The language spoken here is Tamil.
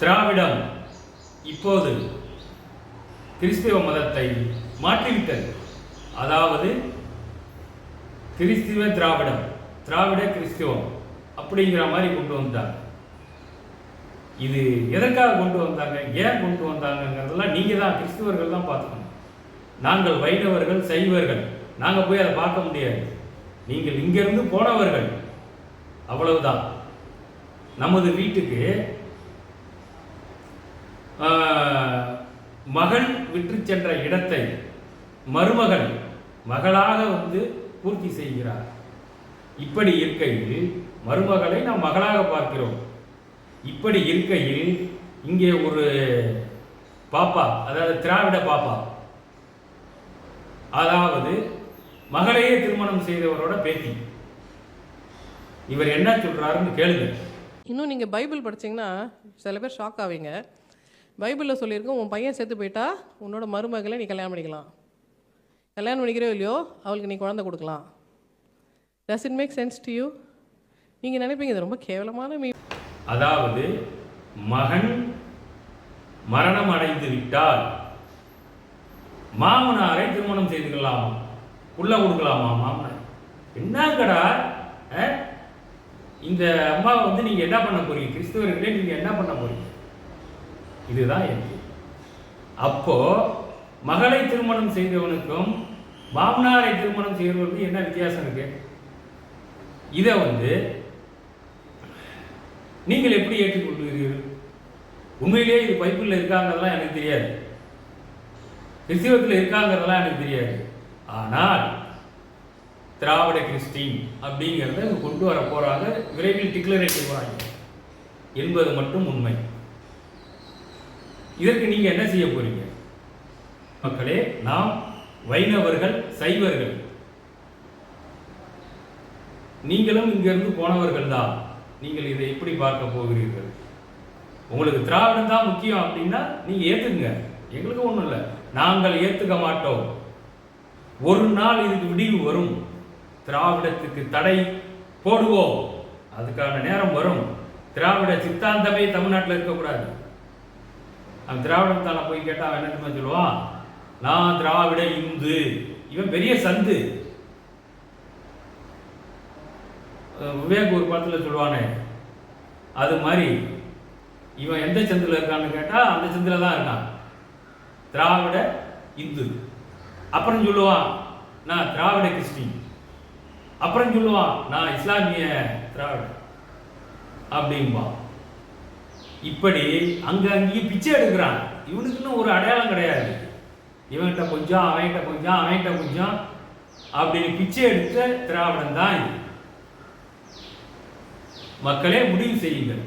திராவிடம் இப்போது கிறிஸ்தவ மதத்தை மாற்றிவிட்டது. அதாவது கிறிஸ்துவ திராவிடம் திராவிட கிறிஸ்துவம் அப்படிங்கிற மாதிரி கொண்டு வந்தாங்க. இது எதற்காக கொண்டு வந்தாங்க ஏன் கொண்டு வந்தாங்கங்கிறதெல்லாம் நீங்கள் தான் கிறிஸ்துவர்கள் தான் பார்த்துக்கணும். நாங்கள் வைணவர்கள் சைவர்கள் நாங்கள் போய் அதை பார்க்க முடியாது. நீங்கள் இங்கிருந்து போனவர்கள் அவ்வளவுதான். நமது வீட்டுக்கு மகள் விற்று சென்ற இடத்தை மருமகள் மகளாக வந்து பூர்த்தி செய்கிறார். இப்படி இருக்கையில் மருமகளை நாம் மகளாக பார்க்கிறோம். இப்படி இருக்கையில் இங்கே ஒரு பாப்பா அதாவது திராவிட பாப்பா அதாவது மகளையே திருமணம் செய்தவரோட பேத்தி. இவர் என்ன சொல்றாருன்னு கேளுங்க. இன்னும் நீங்கள் பைபிள் படிச்சீங்கன்னா சில பேர் ஷாக் ஆவீங்க. பைபிளில் சொல்லியிருக்கோம் உன் பையன் செத்து போயிட்டா உன்னோட மருமகளை நீ கல்யாணம் பண்ணிக்கலாம். கல்யாணம் பண்ணிக்கிறோ இல்லையோ அவளுக்கு நீ குழந்தை கொடுக்கலாம். Does it make sense to you நீங்கள் நினைப்பீங்க இது ரொம்ப கேவலமான மீ அதாவது மகன் மரணம் அடைந்து விட்டால் மாமனாரை திருமணம் செய்து கொள்ளலாமா உள்ள கொடுக்கலாமா மாமனார்? என்னங்கடா இந்த அம்மாவை வந்து நீங்கள் என்ன பண்ண போறீங்க? கிறிஸ்தவர்களே நீங்கள் என்ன பண்ண போறீங்க? இதுதான் எனக்கு அப்போ மகளை திருமணம் செய்தவனுக்கும் மாமனாரை திருமணம் செய்கிறவனுக்கும் என்ன வித்தியாசம் இருக்கு? இதை வந்து நீங்கள் எப்படி ஏற்றுக்கொள்கிறீர்கள்? உண்மையிலேயே இது பைப்பில் இருக்காங்கிறதெல்லாம் எனக்கு தெரியாது. கிறிஸ்தவத்தில் இருக்காங்கிறதெல்லாம் எனக்கு தெரியாது. ஆனால் திராவிட கிறிஸ்டின் அப்படிங்கிறத கொண்டு வர போகிறாங்க விரைவில் டிக்ளரேட் போகிறாங்க என்பது மட்டும் உண்மை. இதற்கு நீங்கள் என்ன செய்ய போகிறீங்க மக்களே நாம் வைணவர்கள் சைவர்கள். நீங்களும் இங்கிருந்து போனவர்கள் தான். நீங்கள் இதை எப்படி பார்க்க போகிறீர்கள்? உங்களுக்கு திராவிடம் தான் முக்கியம் அப்படின்னா நீங்கள் ஏத்துக்குங்க எங்களுக்கு ஒன்றும் இல்லை. நாங்கள் ஏற்றுக்க மாட்டோம். ஒரு நாள் இதுக்கு விடிவு வரும். திராவிடத்துக்கு தடை போடுவோம். அதுக்கான நேரம் வரும். திராவிட சித்தாந்தமே தமிழ்நாட்டில் இருக்கக்கூடாது. அவன் திராவிடத்தால் போய் கேட்டால் அவன் என்ன தெரியுமா சொல்லுவான் நான் திராவிட இந்து. இவன் பெரிய சந்து. விவேக் ஒரு படத்தில் சொல்லுவானே. அது மாதிரி. இவன் எந்த சந்தில் இருக்கான்னு கேட்டால் அந்த சந்தில் தான் இருக்கான். திராவிட இந்து. அப்புறம் சொல்லுவான் நான் திராவிட கிறிஸ்டின். அப்புறம் சொல்லுவான் நான் இஸ்லாமிய திராவிட அப்படிம்பான் இப்படி அங்க அங்கேயும் பிச்சை எடுக்கிறான். இவனுக்குன்னு ஒரு அடையாளம் கிடையாது. இவன்கிட்ட கொஞ்சம் அவன்கிட்ட கொஞ்சம் அவன்கிட்ட கொஞ்சம் அப்படின்னு பிச்சை எடுத்த திராவிடம் தான் இது. மக்களே முடிவு செய்யுங்கள்.